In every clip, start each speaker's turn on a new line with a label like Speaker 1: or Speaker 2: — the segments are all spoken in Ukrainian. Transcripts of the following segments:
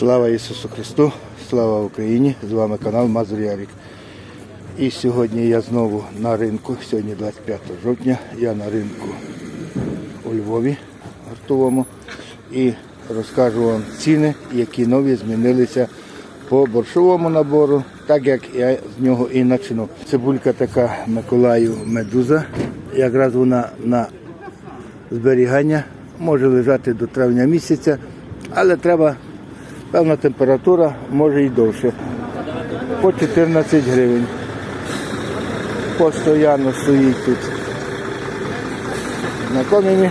Speaker 1: Слава Ісусу Христу, слава Україні! З вами канал Мазур Ярік. І сьогодні я знову на ринку. Сьогодні 25 жовтня. Я на ринку у Львові гуртовому і розкажу вам ціни, які нові змінилися по борщовому набору, так як я з нього і почну. Цибулька така Миколаю медуза. Якраз вона на зберігання може лежати до травня місяця, але треба певна температура, може і довше. По 14 гривень. Постоянно стоїть тут на коміні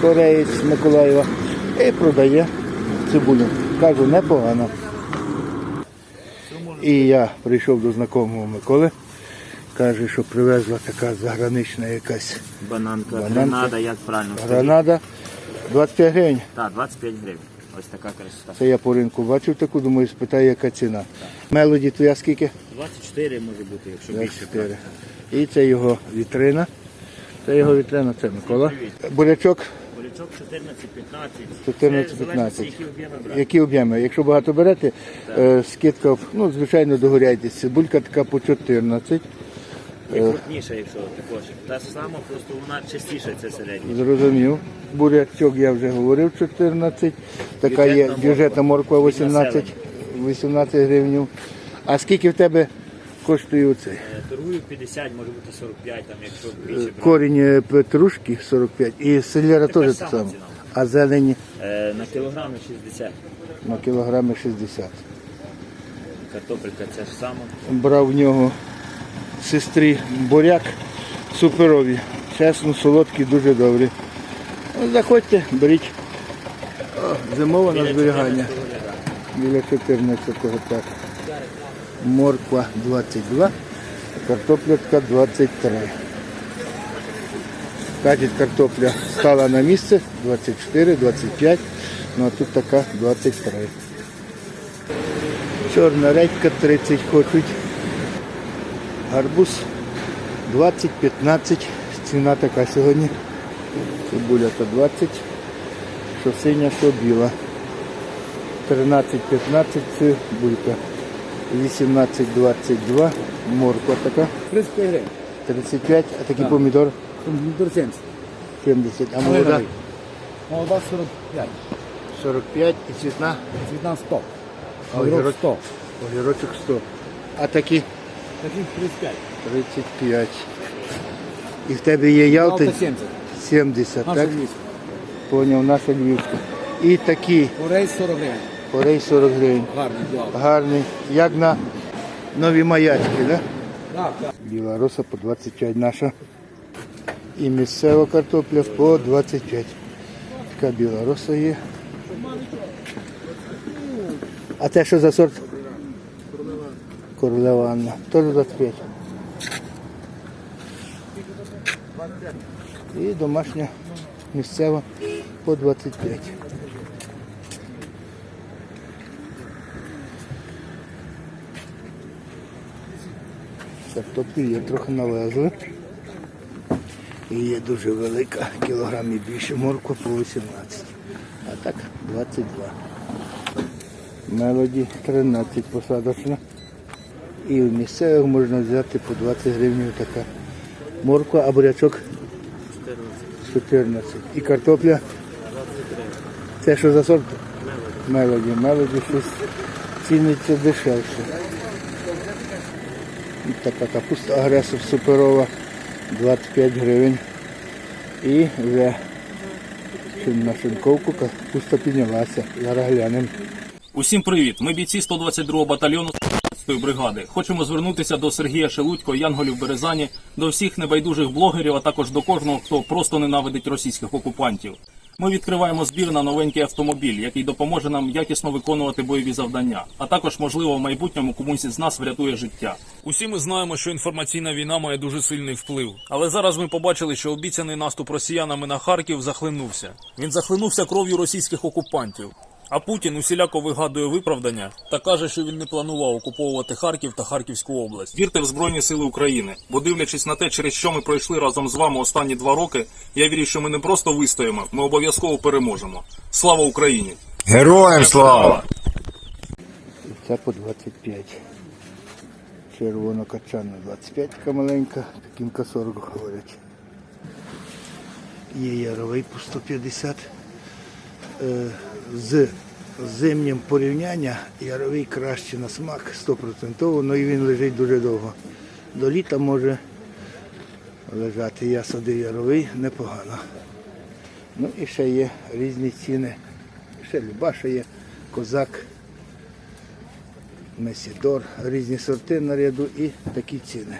Speaker 1: кореєць Миколаєва і продає цибулю. Кажу, непогано. І я прийшов до знайомого Миколи. Каже, що привезла така загранична якась
Speaker 2: Бананка,
Speaker 1: Бананка.
Speaker 2: гранада, як правильно
Speaker 1: гранада. 25 гривень.
Speaker 2: Так, 25 гривень. Ось така красота.
Speaker 1: Це я по ринку бачив таку, думаю, спитаю, яка ціна. Мелоді твоя скільки?
Speaker 2: 24 може бути, якщо більше.
Speaker 1: 24. І це його вітрина. Це його вітрина, це Микола. Бурячок
Speaker 2: Бурячок 14-15.
Speaker 1: 14-15.
Speaker 2: Які об'єми брати.
Speaker 1: Які об'єми? Якщо багато берете, е, скидка, ну, звичайно, догоряйтесь. Цибулька така по 14.
Speaker 2: Є крупніша, якщо також. Та ж сама, просто вона частіша, це середня.
Speaker 1: Зрозумів. Бурячок я вже говорив 14. Така є
Speaker 2: Бюджетна
Speaker 1: бюджетна морква 18, 18 гривень. А скільки в тебе коштує оцей?
Speaker 2: Е, Торгую 50, може бути 45, там, якщо більше брати.
Speaker 1: Корінь е, петрушки 45 і селера
Speaker 2: Така
Speaker 1: теж
Speaker 2: ж
Speaker 1: так
Speaker 2: сама
Speaker 1: само.
Speaker 2: ціна.
Speaker 1: А зелені
Speaker 2: Е, На кілограми 60.
Speaker 1: на кілограми 60.
Speaker 2: Картопелька ця ж сама.
Speaker 1: Брав в нього сестрі буряк суперові. Чесно, солодкі, дуже добрі. Ну, Заходьте, беріть. Зимове на зберігання. Біля 14-го так. Морква 22, картоплятка 23. Кажуть, картопля стала на місце 24, 25, ну а тут така 23. Чорна редька 30 хочуть. Гарбуз 20-15. Ціна така сьогодні. Цибуля то 20. Що синя, що біла. 13-15 цибулька. 18-22. Морква така.
Speaker 3: 35 гривень.
Speaker 1: 35, а такий помідор
Speaker 3: Помідор 70.
Speaker 1: 70. А молода
Speaker 3: Молода 45.
Speaker 1: 45 і цвітна.
Speaker 3: Цвітна 100.
Speaker 1: А
Speaker 3: Огірок
Speaker 1: огірок?
Speaker 3: 100.
Speaker 1: Огірочок 100. А такі
Speaker 3: 35.
Speaker 1: 35. І в тебе є
Speaker 3: Малта 70.
Speaker 1: 70,
Speaker 3: Наша
Speaker 1: так?
Speaker 3: львівська.
Speaker 1: Поняв, наша львівська. І такі
Speaker 3: Орейс 40 гривень.
Speaker 1: порей 40 гривень.
Speaker 3: Гарний дуал.
Speaker 1: Гарний. Як на нові маячки, да?
Speaker 3: Так, так.
Speaker 1: Біла роса по 25 наша. І місцева картопля по 25. Така біла роса є. А те що за сорт? Королева Анна. Теж 25. І домашня місцева по 25. Картоплі є трохи налезли. І є дуже велика, кілограмів більше морква по 18. А так 22. Мелоді 13 посадочна. І в місцевих можна взяти по 20 гривень така морква, а бурячок 14. І картопля. Це що за сорт? Мелоді. Мелоді щось ціниться дешевше. І така капуста агресор суперова 25 гривень. І вже на шинковку капуста піднялася. Зараз глянемо.
Speaker 4: Усім привіт! Ми бійці 122-го батальйону 115-ї бригади. Хочемо звернутися до Сергія Шелудько, Янголів Березані, до всіх небайдужих блогерів, а також до кожного, хто просто ненавидить російських окупантів. Ми відкриваємо збір на новенький автомобіль, який допоможе нам якісно виконувати бойові завдання, а також, можливо, в майбутньому комусь із нас врятує життя. Усі ми знаємо, що інформаційна війна має дуже сильний вплив. Але зараз ми побачили, що обіцяний наступ росіянами на Харків захлинувся. Він захлинувся кров'ю російських окупантів. А Путін усіляко вигадує виправдання та каже, що він не планував окуповувати Харків та Харківську область. Вірте в Збройні Сили України, бо дивлячись на те, через що ми пройшли разом з вами останні два роки, я вірю, що ми не просто вистоїмо, ми обов'язково переможемо. Слава Україні!
Speaker 5: Героям слава!
Speaker 1: Це по 25. Червонокачана 25 така маленька, пекінка 40 говорять. Є яровий по 150. З зимнім порівняння яровий краще на смак 100%, але і він лежить дуже довго. До літа може лежати. Я садив яровий непогано. Ну і ще є різні ціни. Ще Любаша є, козак, Месідор, різні сорти наряду і такі ціни.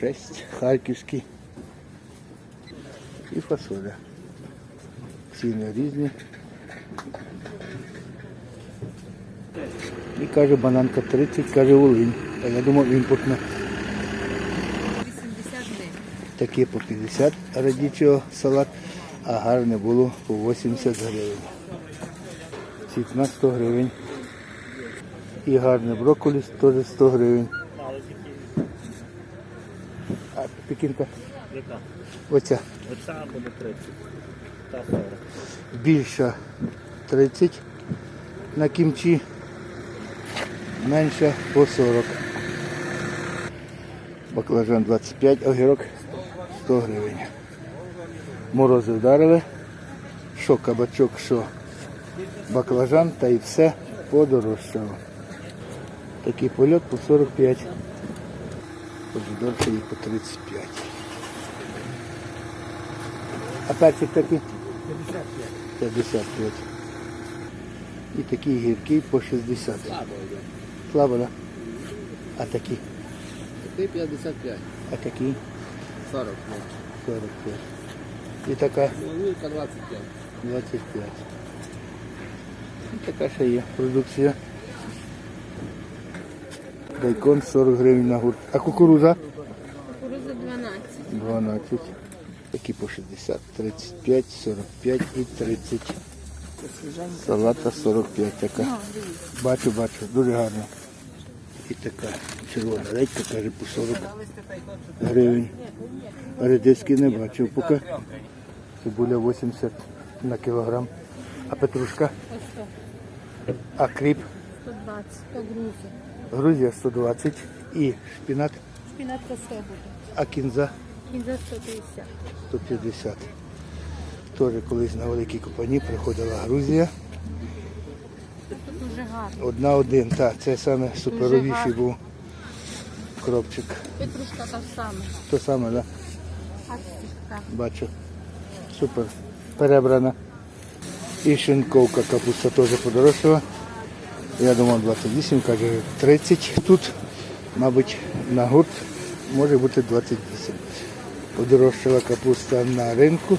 Speaker 1: Шесть, харківський і фасоля. Ціни різні. І каже бананка 30, каже Волинь. А я думав імпортна.
Speaker 5: 80 гривень.
Speaker 1: Такі по 50 радічого салат, а гарне було по 80 гривень. 100 гривень. І гарне брокколі теж 100 гривень. А пекінка
Speaker 2: Яка?
Speaker 1: оця
Speaker 2: Оця буде 30. Та 40.
Speaker 1: більша 30 на кімчі, менша по 40. Баклажан 25, огірок 100 гривень. Морози вдарили. Що кабачок, що баклажан, та і все подорожчало. Такий польот по 45. Помідорки і по 35. А перчик такий? 55. І такий гіркий по 60. Слабо, да? А такі?
Speaker 3: Ти 55.
Speaker 1: А такі?
Speaker 3: 40.
Speaker 1: 45. І така
Speaker 3: Лука 25.
Speaker 1: 25. І така ще є продукція. Дайкон 40 гривень на гурт. А кукуруза?
Speaker 5: Кукуруза 12.
Speaker 1: 12. Такі по 60, 35, 45 і 30. Салата 45 така. Бачу, бачу, дуже гарно. І така червона редька, каже, по 40 гривень. Редиски не бачив поки. Цибуля 80 на кілограм. А петрушка? А кріп?
Speaker 5: 120. По грузі.
Speaker 1: Грузія 120 і шпінат,
Speaker 5: Шпінатка 100 буде.
Speaker 1: а кінза
Speaker 5: Кінза 150.
Speaker 1: 150. Теж колись на великій купані приходила Грузія.
Speaker 5: Дуже гарно.
Speaker 1: Одна один, так, це саме суперовіший був кропчик.
Speaker 5: Петрушка та сама.
Speaker 1: То саме, так? Бачу. Супер. Перебрана. І шинковка капуста теж подорожчала. Я думав 28, каже 30 тут. Мабуть, на гурт може бути 28. Подорожчала капуста на ринку.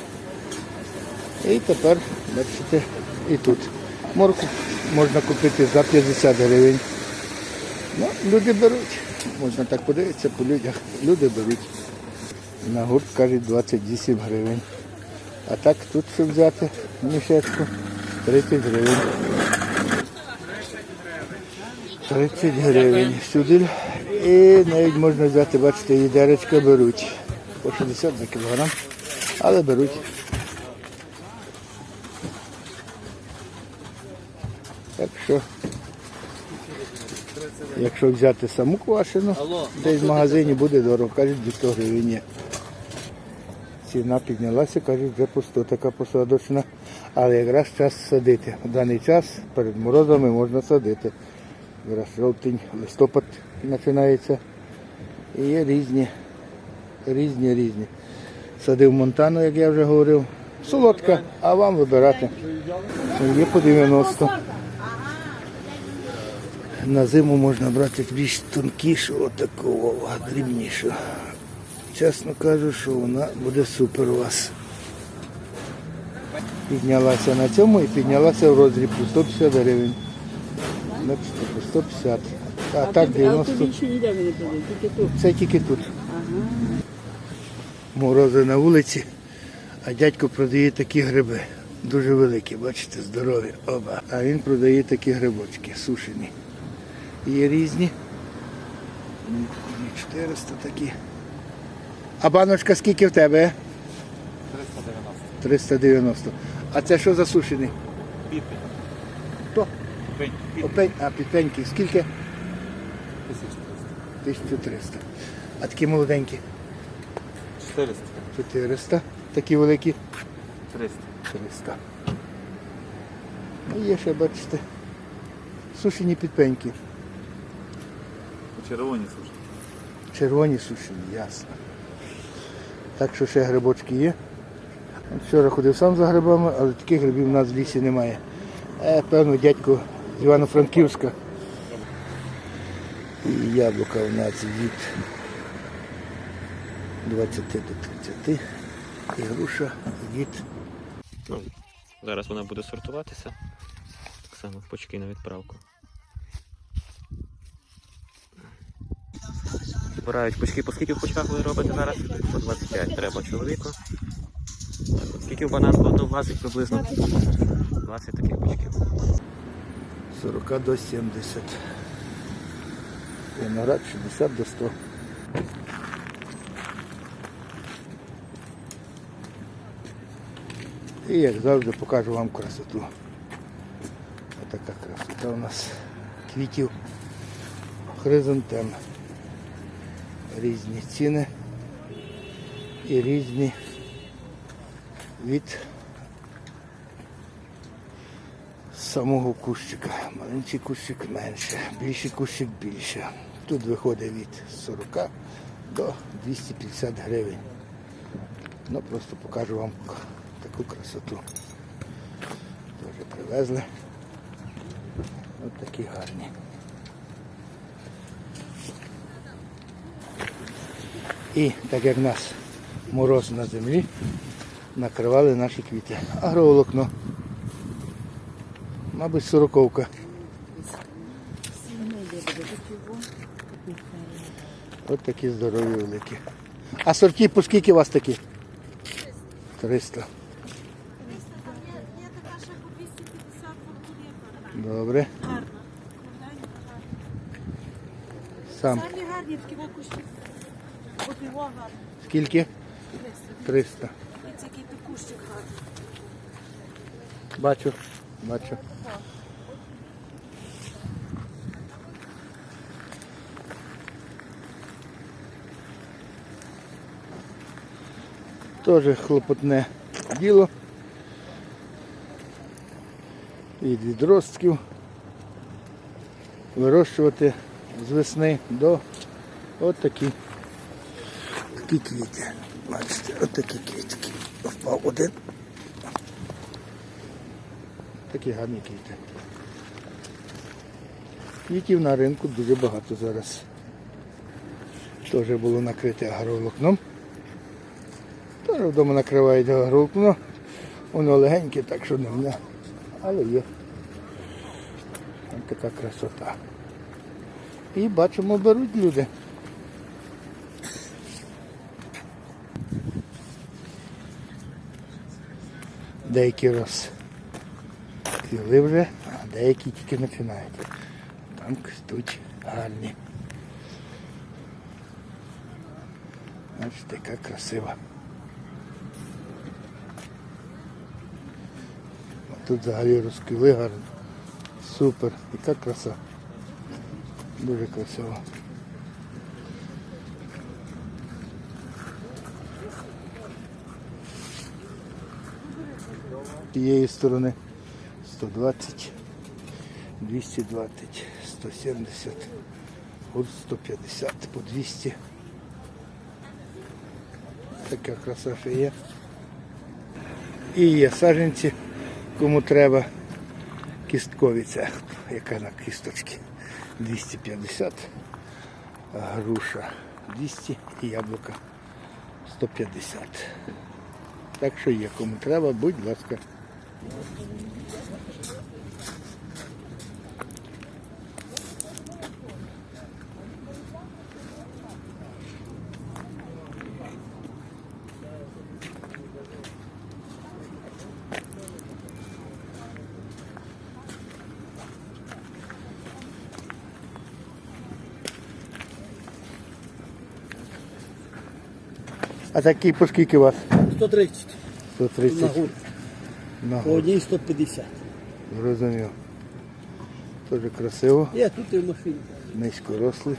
Speaker 1: І тепер, бачите, і тут. Морку можна купити за 50 гривень. Ну, люди беруть. Можна так подивитися по людях. Люди беруть. На гурт кажуть 28 гривень. А так тут що взяти мішечку 30 гривень. 30 гривень сюди. І навіть можна взяти, бачите, відеречка беруть. По 60 за кілограм, але беруть. Так що, якщо взяти саму квашену, десь в магазині буде дорого, кажуть 200 гривень. Ціна піднялася, кажуть, вже по 100 така посадочна. Але якраз час садити. В даний час перед морозами можна садити. Зараз жовтень, листопад починається. І є різні, різні, різні. Садив Монтану, як я вже говорив. Солодка, а вам вибирати. Є по 90. На зиму можна брати більш тонкішу, отакого, дрібнішу. Чесно кажу, що вона буде супер у вас. Піднялася на цьому і піднялася в розріб 150 гривень. Бачите, по 150. А так 90.
Speaker 6: більше ніде не тільки тут.
Speaker 1: Це тільки тут. Морози на вулиці, а дядько продає такі гриби. Дуже великі, бачите, здорові. Оба. А він продає такі грибочки, сушені. Є різні. 400 такі. А баночка скільки в тебе? 390. 390. А це що за сушений?
Speaker 2: Підпень.
Speaker 1: Опень, а підпеньки скільки? 1300. А такі молоденькі?
Speaker 2: 400.
Speaker 1: 400. Такі великі?
Speaker 2: 300.
Speaker 1: 300. Ну, є ще, бачите, сушені підпеньки.
Speaker 2: Червоні слушай.
Speaker 1: Червоні сушені, ясно. Так що ще грибочки є. Вчора ходив сам за грибами, але таких грибів у нас в лісі немає. Е, певно, дядько Івано-Франківська. І яблука у нас від 20 до 30. І груша від
Speaker 7: Ну, зараз вона буде сортуватися. Так само в почки на відправку. Збирають почки. По скільки в почках ви робите зараз? По 25 треба чоловіку. Скільки в банан влазить приблизно? 20 таких почків.
Speaker 1: 40 до 70. Виноград 60 до 100. І як завжди покажу вам красоту. Отака красота у нас квітів хризантем. Різні ціни і різні від самого кущика. Маленький кущик менше, більший кущик більше. Тут виходить від 40 до 250 гривень. Ну просто покажу вам таку красоту. Теж привезли. Ось такі гарні. І так як в нас мороз на землі, накривали наші квіти. Агроволокно. Мабуть, сороковка. От такі здорові великі. А сорті по скільки у вас такі? 300. Добре. Сам.
Speaker 8: Самі гарні такі вакушки. От його гарний.
Speaker 1: Скільки? 300.
Speaker 8: Ось який то кущик гарний.
Speaker 1: Бачу. Бачу. Теж хлопотне діло. Від відростків. Вирощувати з весни до от такі, квіти. Бачите, от квітки. Впав один. Такі гарні квіти. Квітів на ринку дуже багато зараз. Теж було накрите агроволокном. Теж вдома накривають агроволокно. Воно легеньке, так що не мене. Але є. Така красота. І бачимо, беруть люди. Деякі роз Квіли вже, а деякі тільки починають. Там кстуть гарні. Бачите, яка красива. А тут взагалі розквіли гарно. Супер, яка краса. Дуже красиво. Тієї сторони 120, 220, 170, от 150 по 200. Така краса ще є. І є саджанці, кому треба кісткові це, яка на кісточки 250, груша 200 і яблука 150. Так що є, кому треба, будь ласка. А такі по скільки у вас?
Speaker 3: 130.
Speaker 1: 130
Speaker 6: На По одній 150.
Speaker 1: Зрозумів. Дуже красиво,
Speaker 6: Я тут і в машині.
Speaker 1: низькорослий.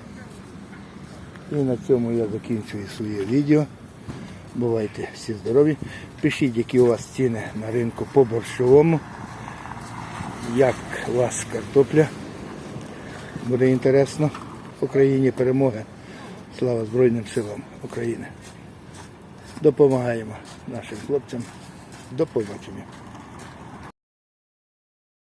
Speaker 1: І на цьому я закінчую своє відео. Бувайте всі здорові. Пишіть, які у вас ціни на ринку по борщовому. Як у вас картопля. Буде інтересно. Україні перемоги. Слава Збройним силам України. Допомагаємо нашим хлопцям. До побачення.